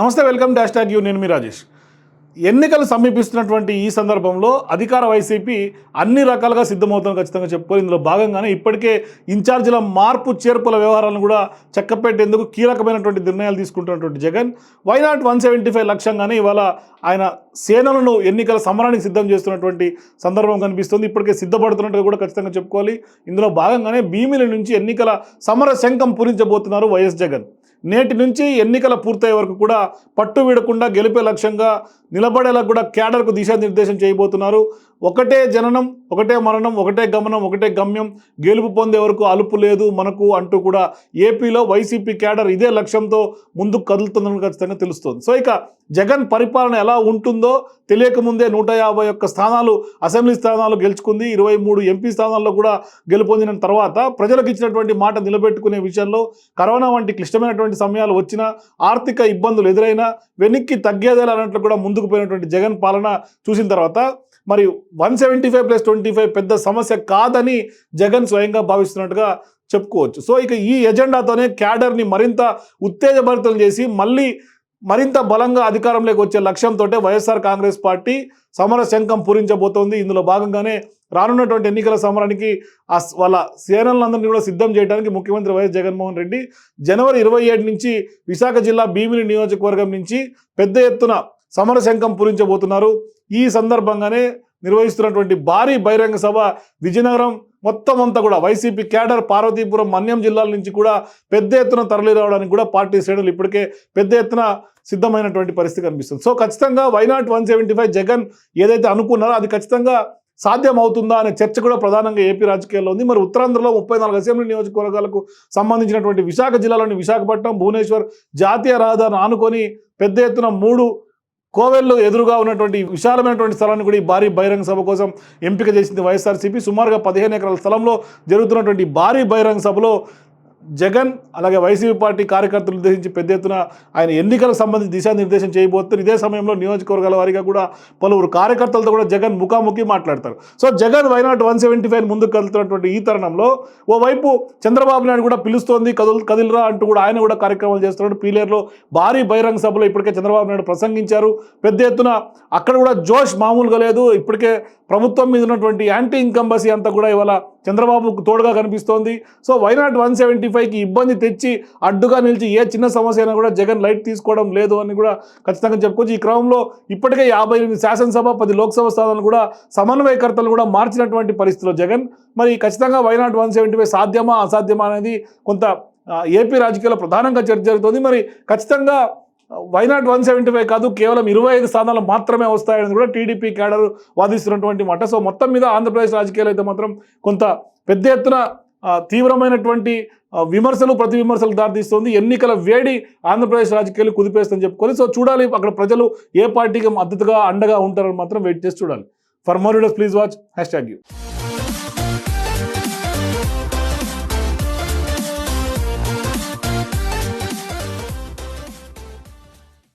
నమస్తే welcome dash tag you నేను మీ రాజేష్. ఎన్నికలు సమీపిస్తున్నటువంటి ఈ సందర్భంలో అధికార వైసీపీ అన్ని రకాలుగా సిద్ధమవుతుందని ఖచ్చితంగా చెప్పుకోవాలి. ఇందులో భాగంగానే ఇప్పటికే ఇన్ఛార్జీల మార్పు చేర్పుల వ్యవహారాలను కూడా చక్కపెట్టేందుకు కీలకమైనటువంటి నిర్ణయాలు తీసుకుంటున్నటువంటి Jagan. Why not one seventy five లక్ష్యంగానే ఇవాళ ఆయన సేనలను ఎన్నికల సమరానికి సిద్ధం చేస్తున్నటువంటి సందర్భం కనిపిస్తుంది. ఇప్పటికే సిద్ధపడుతున్నట్టు కూడా ఖచ్చితంగా చెప్పుకోవాలి. ఇందులో భాగంగానే భీమిలి నుంచి ఎన్నికల సమర శంఖం పూరించబోతున్నారు వైఎస్ జగన్. నేటి నుంచి ఎన్నికల పూర్తయ్యే వరకు కూడా పట్టు వీడకుండా గెలిపే లక్ష్యంగా నిలబడేలా కూడా క్యాడర్కు దిశానిర్దేశం చేయబోతున్నారు. ఒకటే జననం ఒకటే మరణం ఒకటే గమనం ఒకటే గమ్యం. గెలుపు పొందే వరకు అలుపు లేదు మనకు అంటూ కూడా ఏపీలో వైసీపీ క్యాడర్ ఇదే లక్ష్యంతో ముందుకు కదులుతుందని ఖచ్చితంగా తెలుస్తుంది. సో ఇక జగన్ పరిపాలన ఎలా ఉంటుందో తెలియకముందే నూట యాభై ఒక్క స్థానాలు అసెంబ్లీ స్థానాలు గెలుచుకుంది. ఇరవై మూడు ఎంపీ స్థానాల్లో కూడా గెలుపొందిన తర్వాత ప్రజలకు ఇచ్చినటువంటి మాట నిలబెట్టుకునే విషయంలో కరోనా వంటి క్లిష్టమైనటువంటి సమయాలు వచ్చినా ఆర్థిక ఇబ్బందులు ఎదురైనా వెనక్కి తగ్గేదేలా అన్నట్లు కూడా ముందుకు పోయినటువంటి జగన్ పాలన చూసిన తర్వాత మరి one seventy five plus twenty five పెద్ద సమస్య కాదని జగన్ స్వయంగా భావిస్తున్నట్టుగా చెప్పుకోవచ్చు. సో ఇక ఈ ఎజెండాతోనే క్యాడర్ని మరింత ఉత్తేజభరితం చేసి మళ్ళీ మరింత బలంగా అధికారంలోకి వచ్చే లక్ష్యంతో వైఎస్ఆర్ కాంగ్రెస్ పార్టీ సమర శంఖం పూరించబోతోంది. ఇందులో భాగంగానే రానున్నటువంటి ఎన్నికల సమరానికి ఆ వాళ్ళ సేనలందరినీ కూడా సిద్ధం చేయడానికి ముఖ్యమంత్రి వైఎస్ జగన్మోహన్ రెడ్డి జనవరి ఇరవై ఏడు నుంచి విశాఖ జిల్లా భీమిని నియోజకవర్గం నుంచి పెద్ద ఎత్తున సమర శంఖం పూరించబోతున్నారు. ఈ సందర్భంగానే నిర్వహిస్తున్నటువంటి భారీ బహిరంగ సభ విజయనగరం మొత్తం అంతా కూడా వైసీపీ క్యాడర్ పార్వతీపురం మన్యం జిల్లాల నుంచి కూడా పెద్ద ఎత్తున తరలి రావడానికి కూడా పార్టీ శ్రేణులు ఇప్పటికే పెద్ద ఎత్తున సిద్ధమైనటువంటి పరిస్థితి కనిపిస్తుంది. సో ఖచ్చితంగా why not one seventy five Jagan ఏదైతే అనుకున్నారో అది ఖచ్చితంగా సాధ్యం అవుతుందా అనే చర్చ కూడా ప్రధానంగా ఏపీ రాజకీయాల్లో ఉంది. మరి ఉత్తరాంధ్రలో ముప్పై నాలుగు అసెంబ్లీ నియోజకవర్గాలకు సంబంధించినటువంటి విశాఖ జిల్లాలోని విశాఖపట్నం భువనేశ్వర్ జాతీయ రహదారిని ఆనుకొని పెద్ద ఎత్తున మూడు కోవెల్లో ఎదురుగా ఉన్నటువంటి విశాలమైనటువంటి స్థలాన్ని కూడా ఈ భారీ బహిరంగ సభ కోసం ఎంపిక చేసింది వైఎస్ఆర్సీపీ. సుమారుగా పదిహేను ఎకరాల స్థలంలో జరుగుతున్నటువంటి భారీ బహిరంగ సభలో జగన్ అలాగే వైసీపీ పార్టీ కార్యకర్తలు ఉద్దేశించి పెద్ద ఎత్తున ఆయన ఎన్నికలకు సంబంధించి దిశానిర్దేశం చేయబోతున్నారు ఇదే సమయంలో నియోజకవర్గాల వారీగా కూడా పలువురు కార్యకర్తలతో కూడా జగన్ ముఖాముఖి మాట్లాడతారు. So Jagan why not one seventy five ముందుకు కదులుతున్నటువంటి ఈ తరుణంలో ఓవైపు చంద్రబాబు నాయుడు కూడా పిలుస్తోంది కదులు కదిలిరా అంటూ కూడా ఆయన కూడా కార్యక్రమాలు చేస్తున్నాడు. పీలేరులో భారీ బహిరంగ సభలో ఇప్పటికే చంద్రబాబు నాయుడు ప్రసంగించారు. పెద్ద ఎత్తున అక్కడ కూడా జోష్ మామూలుగా లేదు. ఇప్పటికే ప్రభుత్వం మీద ఉన్నటువంటి యాంటీ ఇన్కంబసీ అంతా కూడా ఇవాళ చంద్రబాబుకు తోడుగా కనిపిస్తోంది. సో వైనాట్ వన్ సెవెంటీ ఫైవ్కి ఇబ్బంది తెచ్చి అడ్డుగా నిలిచి ఏ చిన్న సమస్య అయినా కూడా జగన్ లైట్ తీసుకోవడం లేదు అని కూడా ఖచ్చితంగా చెప్పుకోవచ్చు. ఈ క్రమంలో ఇప్పటికే యాభై ఎనిమిది శాసనసభ పది లోక్సభ స్థానాలు కూడా సమన్వయకర్తలు కూడా మార్చినటువంటి పరిస్థితిలో జగన్. మరి ఖచ్చితంగా వైనాట్ వన్ సెవెంటీ ఫైవ్ సాధ్యమా అసాధ్యమా అనేది కొంత ఏపీ రాజకీయాల్లో ప్రధానంగా చర్చ జరుగుతుంది. మరి ఖచ్చితంగా వైనాట్ వన్ సెవెంటీ ఫైవ్ కాదు కేవలం ఇరవై ఐదు స్థానాలు మాత్రమే వస్తాయని కూడా టీడీపీ క్యాడర్ వాదిస్తున్నటువంటి మాట. సో మొత్తం మీద ఆంధ్రప్రదేశ్ రాజకీయాలు అయితే మాత్రం కొంత పెద్ద ఎత్తున తీవ్రమైనటువంటి విమర్శలు ప్రతి విమర్శలు దారితీస్తుంది. ఎన్నికల వేడి ఆంధ్రప్రదేశ్ రాజకీయాలు కుదిపేస్తుందని చెప్పుకొని సో చూడాలి అక్కడ ప్రజలు ఏ పార్టీకి మద్దతుగా అండగా ఉంటారని మాత్రం వెయిట్ చేసి చూడాలి. For more videos please watch hashtag U